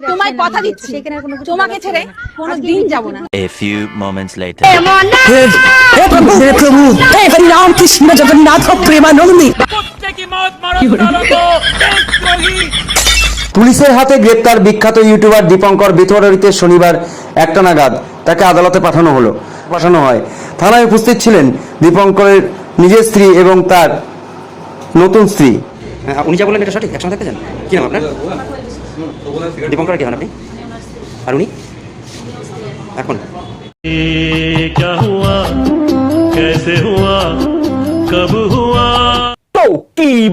তোমায় কথা দিচ্ছি। তোমাকে ছেড়ে কোনো দিন যাব না। হে প্রভু! হে প্রভু! হে হরি রাম কৃষ্ণ জগন্নাথ পুলিশের হাতে গ্রেপ্তার বিখ্যাত ইউটিউবার দীপঙ্কর বেতোয়ারিতে শনিবার একটা নাগাদ তাকে আদালতে পাঠানো হলো। পাঠানো হয়। থানায় উপস্থিত ছিলেন দীপঙ্করের নিজের স্ত্রী এবং তার নতুন স্ত্রী। হ্যাঁ, উনি যা বললেন এটা সঠিক? একসঙ্গে যান কি নাম আপনার? দীপঙ্কর কে হন আপনি আর উনি এখন ये क्या हुआ कैसे हुआ कब हुआ তো কি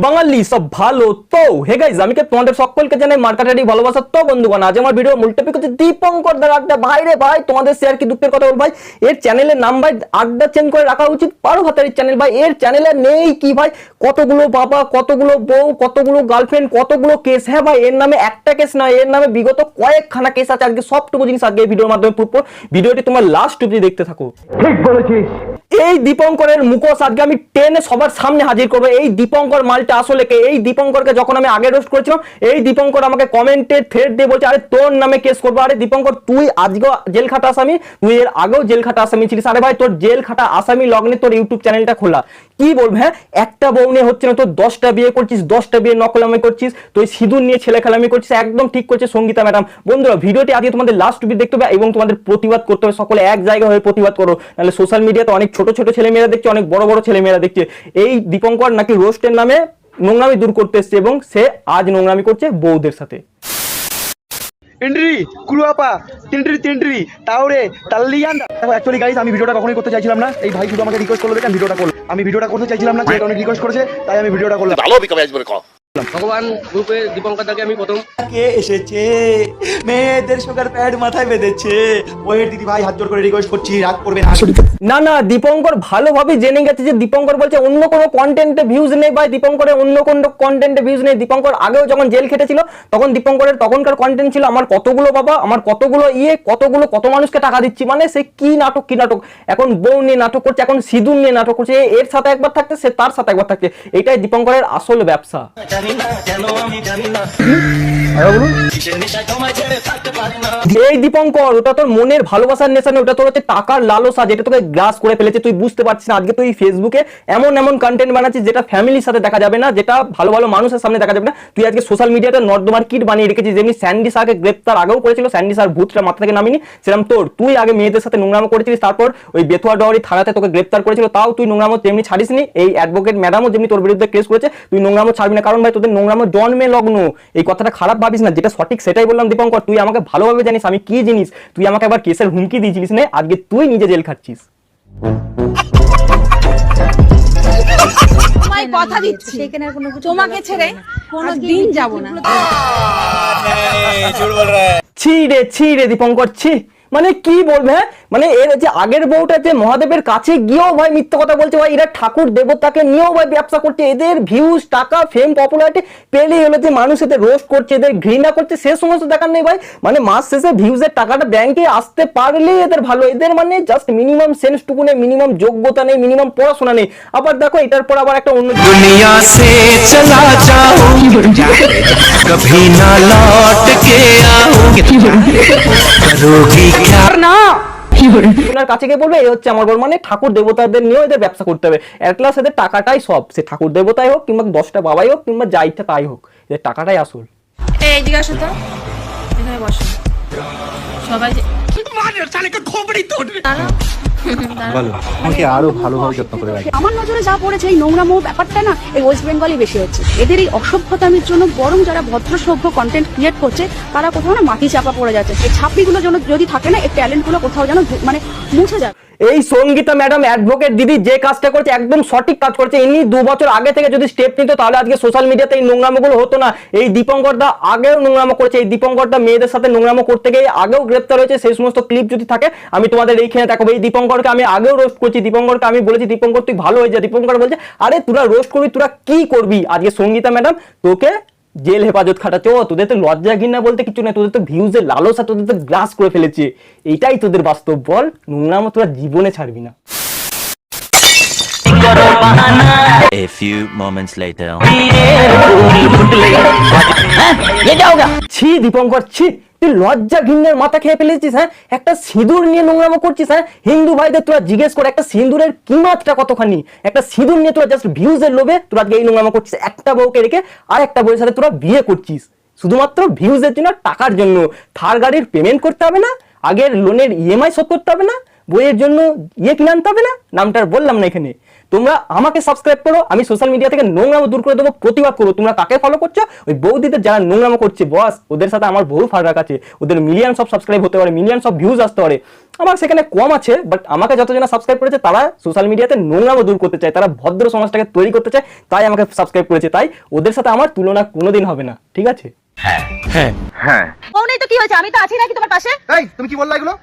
বাঙালি সব ভালো। তো হে গাইজ আমি তোমাদের সকলকে জানাই মার্কাটারি ভালোবাসা? তো বন্ধুগণ, আজ আমার ভিডিও মূল টপিক হচ্ছে দীপঙ্কর দার আড্ডা। ভাই রে ভাই, তোমাদের শেয়ার কি দুঃখের কথা বল ভাই? এর চ্যানেলের নাম ভাই, আড্ডা চেঞ্জ করে রাখা উচিত পারো হাতারির চ্যানেল ভাই, এর চ্যানেলে নেই কি ভাই? কতগুলো বাবা, কতগুলো বউ, কতগুলো গার্লফ্রেন্ড কতগুলো কেস হ্যাঁ ভাই, এর নামে একটা কেস নয়, এর নামে বিগত কয়েকখানা কেস আছে। আজকে সবটুকু জিনিস আজকে ভিডিওর মাধ্যমে পুরো ভিডিওটি তোমার লাস্ট অব্দি দেখতে থাকো। এই দীপঙ্করের মুখোশ আজকে আমি টেনে সবার সামনে হাজির করব। এই দীপঙ্কর মালটা আসলে কে? এই দীপঙ্করকে যখন আমি আগে রোস্ট করেছিলাম, এই দীপঙ্কর আমাকে কমেন্টে থ্রেড দিয়ে বলছে, আরে তোর নামে কেস করব। আরে দীপঙ্কর, তুই আজকেও জেল খাটা আসামি, তুই এর আগেও জেল খাটা আসামি ছিলিস। আরে ভাই, তোর জেল খাটা আসামি লগ্নে তোর ইউটিউব চ্যানেলটা খোলা। কি বলব হ্যাঁ? একটা বউ নিয়ে হচ্ছে না, তোর দশটা বিয়ে করছিস, দশটা বিয়ে নকলামি করছিস, তুই সিঁদুর নিয়ে ছেলে খেলামি করছিস, একদম ঠিক করছে সঙ্গীতা ম্যাডাম। বন্ধুরা, ভিডিওটি আজকে তোমাদের লাস্ট অব্দি দেখতে হবে এবং তোমাদের প্রতিবাদ করতে হবে। সকলে এক জায়গা হয়ে প্রতিবাদ করো। নাহলে সোশ্যাল মিডিয়াতে অনেক ছোট ছোট ছেলে মেয়েরা দেখছে অনেক বড় বড় ছেলে মেয়েরা দেখছে। এই দীপঙ্কর নাকি রোস্টের নামে নোংরামি দূর করতে এসছে এবং সে আজ নোংরামি করছে বউদের সাথে। টিন্ড্রি কুরুয়াপা টিন্ড্রি টিন্ড্রি তাওরে তাল্লিয়ান। অ্যাকচুয়ালি গাইস আমি ভিডিওটা কখনোই করতে চাইছিলাম না। এই ভাই শুধু আমাকে রিকোয়েস্ট করল দেখে আমি ভিডিওটা করলাম। আমি ভিডিওটা করতে চাইছিলাম না যেটা অনেক রিকোয়েস্ট করেছে তাই আমি ভিডিওটা করলাম। ভগবান গ্রুপে দীপঙ্কর দাকে আমি প্রথম। কে এসেছে? মেয়েদের সুগার প্যাড মাথায় বেঁধেছে। ওই দিদি ভাই হাত জোর করে রিকোয়েস্ট করছি রাগ করবে না। আসলে না না দীপঙ্কর ভালোভাবে জেনে গেছে যে দীপঙ্কর বলছে অন্য কোনো কন্টেন্টে ভিউজ নেই ভাই দীপঙ্করের অন্য কোনো কন্টেন্টে ভিউজ নেই। দীপঙ্কর আগেও যখন জেল খেটেছিল তখন দীপঙ্করের তখনকার কন্টেন্ট ছিল আমার কতগুলো বাবা আমার কতগুলো ইয়ে কতগুলো কত মানুষকে টাকা দিচ্ছি? মানে সে কি নাটক কি নাটক? এখন বউ নিয়ে নাটক করছে এখন সিঁদুর নিয়ে নাটক করছে এর সাথে একবার থাকছে সে তার সাথে একবার থাকছে। এটাই দীপঙ্করের আসল ব্যবসা। এই দীপঙ্কর, ওটা তোর মনের ভালোবাসার নেশানে ওটা তোর হচ্ছে টাকার লালসা যেটা তোকে গ্রাস করে ফেলেছে, তুই বুঝতে পারছিস না। আজকে তুই ফেসবুকে এমন এমন কন্টেন্ট বানাচ্ছিস যেটা ফ্যামিলির সাথে দেখা যাবে না, যেটা ভালো ভালো মানুষের সামনে দেখা যাবে না। তুই আজকে সোশ্যাল মিডিয়াতে নর্দমার কিট বানিয়ে রেখেছিস, যেমনি স্যান্ডি সারকে গ্রেপ্তার আগেও করেছিল স্যান্ডি সার ভূতটা মাথা থেকে নামিনি সেরকম তোর। তুই আগে মেয়েদের সাথে নোংরামো করেছিলিস, তারপর ওই বেথুয়া ডহরি থানাতে তোকে গ্রেপ্তার করেছিল, তাও তুই নোংরামো তেমনি ছাড়িসনি। এই অ্যাডভোকেট ম্যাডামও যেমনি তোর বিরুদ্ধে কেস করেছে, তুই নোংরামো ছাড়বি না, কারণ ভাই তোদের নোংরামো জন্মে লগ্ন। এই কথাটা খারাপ ভাবিস না যেটা সঠিক সেটাই বললাম দীপঙ্কর। তুই আমাকে ভালোভাবে জানিস আমি কি জিনিস তুই আমাকে আবার কেসের হুমকি দিয়েছিলিস না আজকে তুই নিজে জেল খাচ্ছিস তোমায় কথা দিচ্ছি। তোমাকে ছেড়ে কোনো দিন যাব না। ছি রে ছি রে দীপঙ্কর ছি। মানে কি বলবে হ্যাঁ? মানে এর যে আগের বউটাতে মহাদেবের কাছে গিয়েও ভাই মিথ্যা কথা বলছে ভাই এরা ঠাকুর দেবতাকে নিয়েও ভাই ব্যবসা করছে এদের ভিউজ টাকা ফেম পপুলারিটি পেলেই হলো যে মানুষ এদের রোস্ট করছে এদের ঘৃণা করছে সে সমস্ত দেখার নেই ভাই। মানে মাস শেষে ভিউজের টাকাটা ব্যাংকে আসতে পারলেই এদের ভালো এদের মানে জাস্ট মিনিমাম সেন্সটুকু নেই মিনিমাম যোগ্যতা নেই মিনিমাম পড়াশোনা নেই। আবার দেখো এটার পর আবার একটা অন্য দুনিয়া সে চলা যাও কভি না লৌট কে আও কাছে গিয়ে বলবে এই হচ্ছে আমার ঘর মানে ঠাকুর দেবতাদের নিয়েও এদের ব্যবসা করতে হবে। এটলাস এদের টাকাটাই সব। সে ঠাকুর দেবতাই হোক কিংবা দশটা বাবাই হোক কিংবা যা তাই হোক। এদের টাকাটাই আসল। এই জিজ্ঞাসা তো। এখানে বসো। সবাই দাঁড়াও। আমার নজরে যা পড়েছে এই নোংরামো ব্যাপারটা না এই ওয়েস্ট বেঙ্গলই বেশি হচ্ছে। এদের এই অসভ্যতামির জন্য বরং যারা ভদ্র সভ্য কন্টেন্ট ক্রিয়েট করছে তারা কোথাও না মাটি চাপা পড়ে যাচ্ছে। এই ছাপড়িগুলো যেন যদি থাকে না এই ট্যালেন্টগুলো কোথাও যেন মানে মুছে যাবে। এই সঙ্গীতা ম্যাডাম, অ্যাডভোকেট দিদি যে কাজটা করছে, একদম সঠিক কাজ করছে। ইনি দু বছর আগে থেকে যদি স্টেপ নিত, তাহলে আজকে সোশ্যাল মিডিয়াতে এই নোংরামোগুলো হতো না। এই দীপঙ্কর দা আগেও নোংরামো করেছে। এই দীপঙ্কর দা মেয়েদের সাথে নোংরামো করতে গিয়ে আগেও গ্রেপ্তার হয়েছে। সেই সমস্ত ক্লিপ যদি থাকে, আমি তোমাদের এইখানে দেখাবো। এই দীপঙ্করকে আমি আগেও রোস্ট করছি। দীপঙ্করকে আমি বলেছি, দীপঙ্কর, তুই ভালো হয়ে যা দীপঙ্কর বলছে, আরে তোরা রোস্ট করবি, তোরা কি করবি? আজকে সঙ্গীতা ম্যাডাম তোকে জেল হেফাজত খাটাচ্ছে। ও তোদের তো লজ্জা ঘৃণা বলতে কিছু নেই তোদের তো ভিউজের লালসা তোদের তো গ্রাস করে ফেলেছে। এটাই তোদের বাস্তব বল নোংরামো তোরা জীবনে ছাড়বি না। A few moments later. ছি দীপঙ্কর ছি। তুই লজ্জা ঘিন্নের মাথা খেয়ে ফেলেছিস হ্যাঁ? একটা সিঁদুর নিয়ে নোংরামো করছিস হ্যাঁ? হিন্দু ভাইদের তোরা জিজ্ঞেস করে, একটা সিঁদুরের কিমাতটা কতখানি? একটা সিঁদুর নিয়ে তোরা জাস্ট ভিউজের লোভে তোরা আজকে এই নোংরামো করছিস, একটা বউকে রেখে আর একটা বউয়ের সাথে তোরা বিয়ে করছিস। শুধুমাত্র ভিউজের জন্য, টাকার জন্য। থার গাড়ির পেমেন্ট করতে হবে না, আগের লোনের ইএমআই শোধ করতে হবে না, বইয়ের জন্য ইয়ে কিনে আনতে হবে না, নামটা বললাম না এখানে। তোমরা আমাকে সাবস্ক্রাইব করো আমি সোশ্যাল মিডিয়া থেকে নোংরামো দূর করে দেবো প্রতিবাদ করো তোমরা কাকে ফলো করছ? ওই বৌদিদের যারা নোংরামো করছে বস ওদের সাথে আমার বহু ফারাক আছে। ওদের মিলিয়ন সব সাবস্ক্রাইব হতে পারে মিলিয়ন সব ভিউজ আসতে পারে। আমার সেখানে কম আছে বাট আমাকে যতজন সাবস্ক্রাইব করেছে তারা সোশ্যাল মিডিয়াতে নোংরামো দূর করতে চায়। তারা ভদ্র সমাজটাকে তৈরি করতে চায় তাই আমাকে সাবস্ক্রাইব করেছে। তাই ওদের সাথে আমার তুলনা কোনোদিন হবে না ঠিক আছে? ও নেই তো কি হয়েছে? আমি তো আছি নাকি তোমার পাশে? এই তুমি কি বললা এগুলো?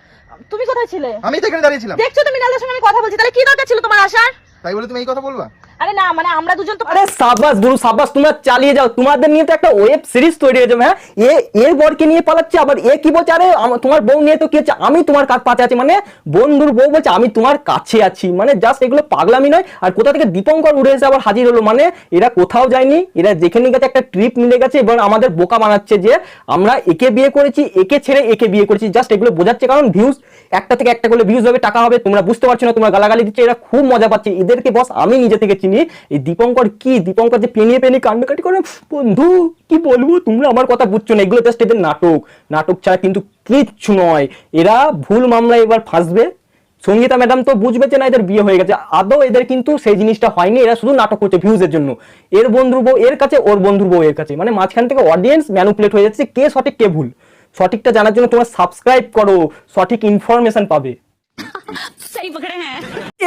তুমি কোথায় ছিলে? আমি তো এখানে দাঁড়িয়েছিলাম দেখছ তুমি নালের সঙ্গে আমি কথা বলছি। তাহলে কি দরকার ছিল তোমার আসার? তাই বলে তুমি এই কথা বলবা? আরে না মানে আমরা দুজন তো আরে সাবাস গুরু সাবাস তোমরা চালিয়ে যাও। তোমাদের নিয়ে তো একটা ওয়েব সিরিজ তৈরি হয়ে যাবে হ্যাঁ? এ এর বরকে নিয়ে পালাচ্ছে, আবার এ কি বলছে? আরে তোমার বউ নিয়ে তো কি হচ্ছে? আমি তোমার কাছ পাশে আছি? মানে বন্ধুর বউ বলছে, আমি তোমার কাছে আছি। মানে জাস্ট এগুলো পাগলামি নয়। আর কোথা থেকে দীপঙ্কর উড়ে এসে আবার হাজির হলো? মানে এরা কোথাও যায়নি। এরা যেখানে গেছে একটা ট্রিপ মিলে গেছে, এবং আমাদের বোকা বানাচ্ছে যে, আমরা একে বিয়ে করেছি, একে ছেড়ে একে বিয়ে করেছি। জাস্ট এগুলো বোঝাচ্ছে, কারণ ভিউজ একটা থেকে একটা করলে ভিউজ হবে, টাকা হবে, তোমরা বুঝতে পারছ না, তোমরা গালাগালি দিচ্ছে, এরা খুব মজা পাচ্ছে। এদেরকে বস আমি নিজে থেকে চিনি। এই দীপঙ্কর কি? দীপঙ্কর যে পেনিয়ে পেনিয়ে কান্নাকাটি করে, বন্ধু, কি বলব? তোমরা আমার কথা বুঝছ না। এগুলো জাস্ট এদের নাটক। নাটক ছাড়া কিন্তু কিচ্ছু নয়। এরা ভুল মামলায় এবার ফাঁসবে। সঙ্গীতা ম্যাডাম তো বুঝবে যে না, এদের বিয়ে হয়ে গেছে। আদৌ এদের কিন্তু সেই জিনিসটা হয়নি। এরা শুধু নাটক করছে ভিউজের জন্য। এর বন্ধুর বউ, এর কাছে, ওর বন্ধুর বউ এর কাছে। মানে মাঝখান থেকে অডিয়েন্স ম্যানুপুলেট হয়ে যাচ্ছে কে সঠিক, কে ভুল। সঠিকটা জানার জন্য তোমরা সাবস্ক্রাইব করো। সঠিক ইনফরমেশন পাবে।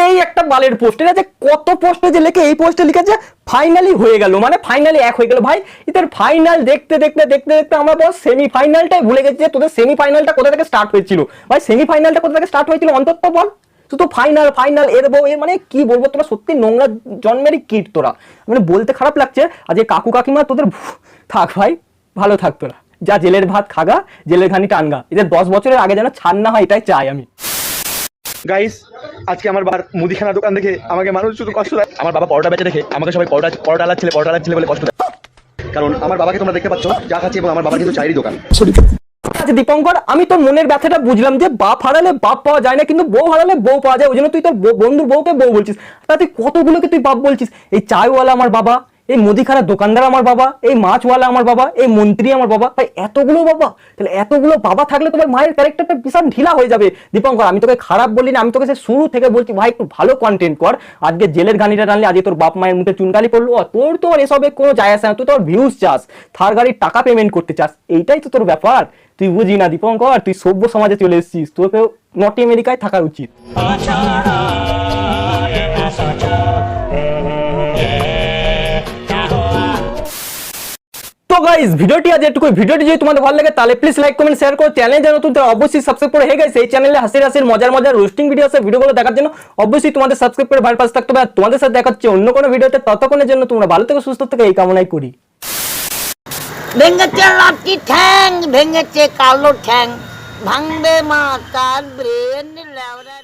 এই একটা বালের পোস্ট এটা যে কত পোস্টে যে লেখে, এই পোস্টে লিখেছে ফাইনালি হয়ে গেল। মানে ফাইনালি এক হয়ে গেল। ভাই, এদের ফাইনাল দেখতে দেখতে দেখতে দেখতে আমরা বস সেমি ফাইনালটাই ভুলে গেছি যে তোদের সেমিফাইনালটা কোথা থেকে স্টার্ট হয়েছিল। ভাই সেমিফাইনালটা কোথা থেকে স্টার্ট হয়েছিল অন্তত বল? শুধু ফাইনাল ফাইনাল এর বউ, এর মানে কি বলব তোরা? সত্যি নোংরা জন্মেরই কিট তোরা। মানে বলতে খারাপ লাগছে, আজ এই কাকু কাকিমা তোদের থাক ভাই, ভালো থাক তোরা। যা জেলের ভাত খাগা, জেলের ঘানি টানগা এদের দশ বছরের আগে যেন ছাড় না হয়, এটাই চাই আমি। গাইস আজকে আমার বার মুদিখানা দোকান দেখে আমাকে মানুষ শুধু কষ্ট দেয়। আমার বাবা পরোটা বেঁচে দেখে আমাকে সবাই পরোটা পরোটা আলার ছেলে পরোটা ছেলে বলে কষ্ট দেয়। কারণ আমার বাবাকে তোমরা দেখতে পাচ্ছ যা খাচ্ছি এবং আমার বাবা কিন্তু চাইরই দোকান। আচ্ছা দীপঙ্কর আমি তোর মনের ব্যথাটা বুঝলাম যে বাপ হারালে বাপ পাওয়া যায় না কিন্তু বউ হারালে বউ পাওয়া যায়। ওই জন্য তুই তোর বন্ধুর বউকে বউ বলছিস। তা তুই কতগুলোকে তুই বাপ বলছিস? এই চায়ওয়ালা আমার বাবা। এই মুদিখানার দোকানদার আমার বাবা, এই মাছওয়ালা আমার বাবা, এই মন্ত্রী আমার বাবা, ভাই, এতগুলো বাবা, তাহলে এতগুলো বাবা থাকলে তোমার মায়ের ক্যারেক্টারটা বিশাল ঢিলা হয়ে যাবে। দীপঙ্কর, আমি তোকে খারাপ বলি না, আমি তোকে সে শুরু থেকে বলছি, ভাই, একটু ভালো কন্টেন্ট কর। আজকে জেলের গানিটা টানলে, আজকে তোর বাপ মায়ের মুখে চুনকালি পড়ল তোর তো আর এসবে কোনো যায় আসে না, তুই তোর ভিউজ চাস, থার গাড়ির টাকা পেমেন্ট করতে চাস, এইটাই তো তোর ব্যাপার। তুই বুঝি না দীপঙ্কর, তুই সভ্য সমাজে চলে এসেছিস, তোকেও নর্থ আমেরিকায় থাকা উচিত। গাইস ভিডিওটি আজ এটুকু ভিডিওটি যদি তোমাদের ভালো লাগে, তাহলে প্লিজ লাইক কমেন্ট শেয়ার করো। চ্যানেল যেন নতুন অবশ্যই সাবস্ক্রাইব করে। হয়ে গেছে এই চ্যানেলে হাসির হাসির, মজার মজার রোস্টিং ভিডিও আছে ভিডিওগুলো দেখার জন্য অবশ্যই তোমাদের সাবস্ক্রাইব করে ভালো পাশে থাকতে হবে। আর তোমাদের সাথে দেখাচ্ছে অন্য কোনো ভিডিওতে ততক্ষণের জন্য তোমরা ভালো থেকে, সুস্থ থেকে, এই কামনাই করি। ভেঙেছে লাঠি ঠ্যাং, ভেঙেছে কালো ঠ্যাং। ভাঙবে মা তার ব্রেন লেওরা